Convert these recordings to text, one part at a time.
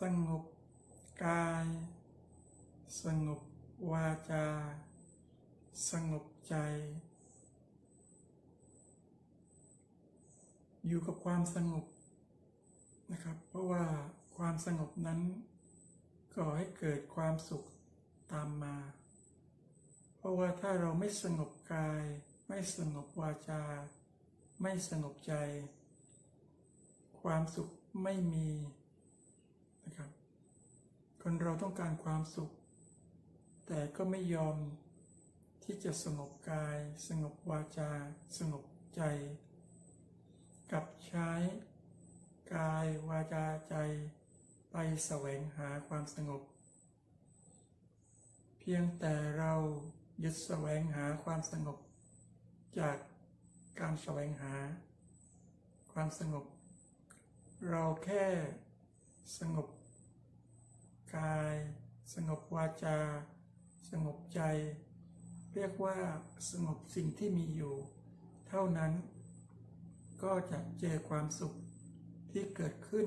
สงบกาย สงบวาจา สงบใจ อยู่กับความสงบนะครับ เพราะว่าความสงบนั้นก่อให้เกิดความสุขตามมา เพราะว่าถ้าเราไม่สงบกาย ไม่สงบวาจา ไม่สงบใจ ความสุขไม่มี นะครับ คนเราต้องการความสุข แต่ก็ไม่ยอมที่จะสงบกาย สงบวาจา สงบใจ กับใช้กายวาจาใจ ไปแสวงหาความสงบ เพียงแต่เรายึดแสวงหาความสงบ จากการแสวงหา ความสงบ เราแค่ สงบกาย สงบวาจา สงบใจ เรียกว่าสงบสิ่งที่มีอยู่ เท่านั้น ก็จะเจอความสุขที่เกิดขึ้น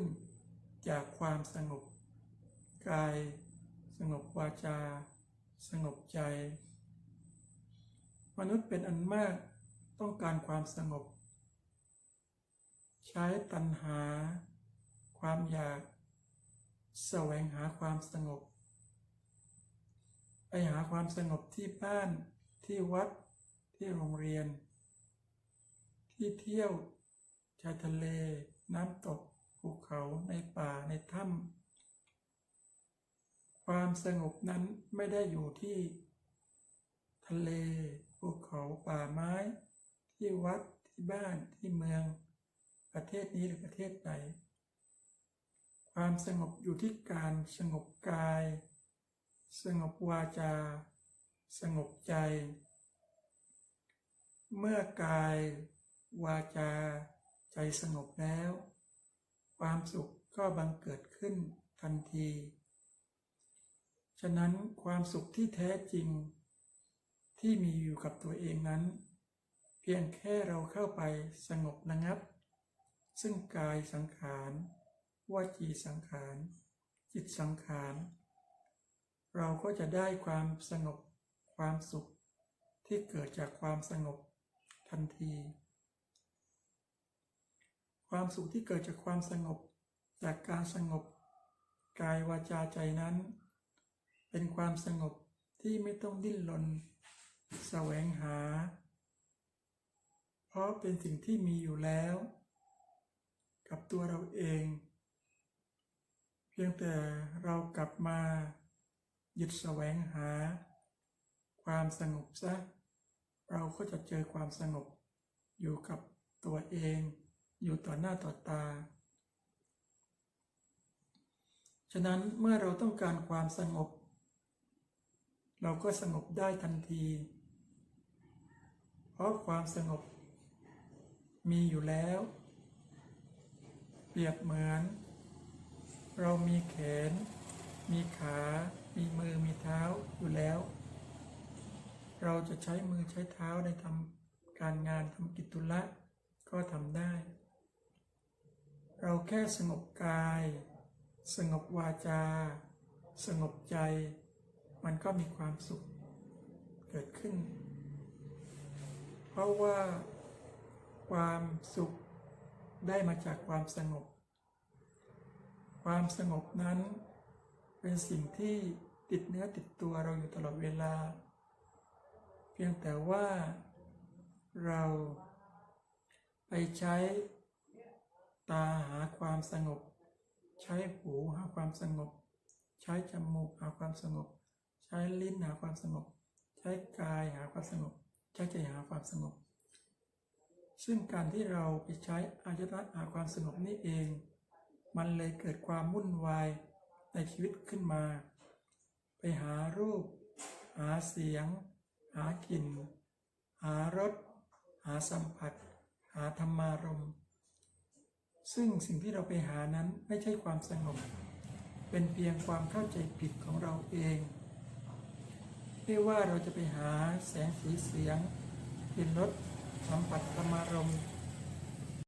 จากความสงบกาย สงบวาจา สงบใจ มนุษย์เป็นอันมากต้องการความสงบ ใช้ตัณหา ความอยาก แสวงหาความสงบ ไปหาความสงบที่บ้านที่วัด ที่โรงเรียน ที่เที่ยวชายทะเล น้ำตกภูเขาในป่าในถ้ำความสงบนั้นไม่ได้อยู่ที่ ทะเลภูเขาป่าไม้ ที่วัดที่บ้านที่เมือง ประเทศนี้หรือประเทศไหน ความสงบอยู่ที่การสงบกาย สงบวาจา สงบใจ เมื่อกาย วาจา ใจสงบแล้ว ความสุขก็บังเกิดขึ้นทันที ฉะนั้นความสุขที่แท้จริง ที่มีอยู่กับตัวเองนั้น เพียงแค่เราเข้าไปสงบระงับ ซึ่งกายสังขาร วจีสังขาร จิตสังขาร เราก็จะได้ความสงบความสุขที่เกิดจากความสงบทันที ความสุขที่เกิดจากความสงบ จากการสงบ กายวาจาใจนั้น เป็นความสงบที่ไม่ต้องดิ้นรนแสวงหา เพราะเป็นสิ่งที่มีอยู่แล้ว กับตัวเราเอง พียงแต่เรากลับมายึดแสวงหา ความสงบซะเราก็จะเจอความสงบ อยู่กับตัวเอง อยู่ต่อหน้าต่อตา ฉะนั้นเมื่อเราต้องการความสงบ เราก็สงบได้ทันที เพราะความสงบ มีอยู่แล้ว เปรียบเหมือน เรามีแขน มีขา มีมือ มีเท้าอยู่แล้ว เราจะใช้มือใช้เท้าในทำการงานทำกิจธุระก็ทำได้ เราแค่สงบกาย สงบวาจา สงบใจ มันก็มีความสุขเกิดขึ้น เพราะว่าความสุขได้มาจากความสงบ ความสงบนั้น เป็นสิ่งที่ติดเนื้อติดตัวเราอยู่ตลอดเวลา เพียงแต่ว่าเราไปใช้ตาหาความสงบ ใช้หูหาความสงบ ใช้จมูกหาความสงบ ใช้ลิ้นหาความสงบ ใช้กายหาความสงบ ใช้ใจหาความสงบ ซึ่งการที่เราไปใช้อายตนะหาความสงบนี่เอง มันเลยเกิดความวุ่นวายในชีวิตขึ้นมา ไปหารูป หาเสียง หากลิ่น หารส หาสัมผัส หาธรรมารม ซึ่งสิ่งที่เราไปหานั้นไม่ใช่ความสงบ เป็นเพียงความเข้าใจผิดของเราเองไม่ว่าเราจะไปหาแสงสีเสียงกลิ่นรสสัมผัสธรรมารมณ์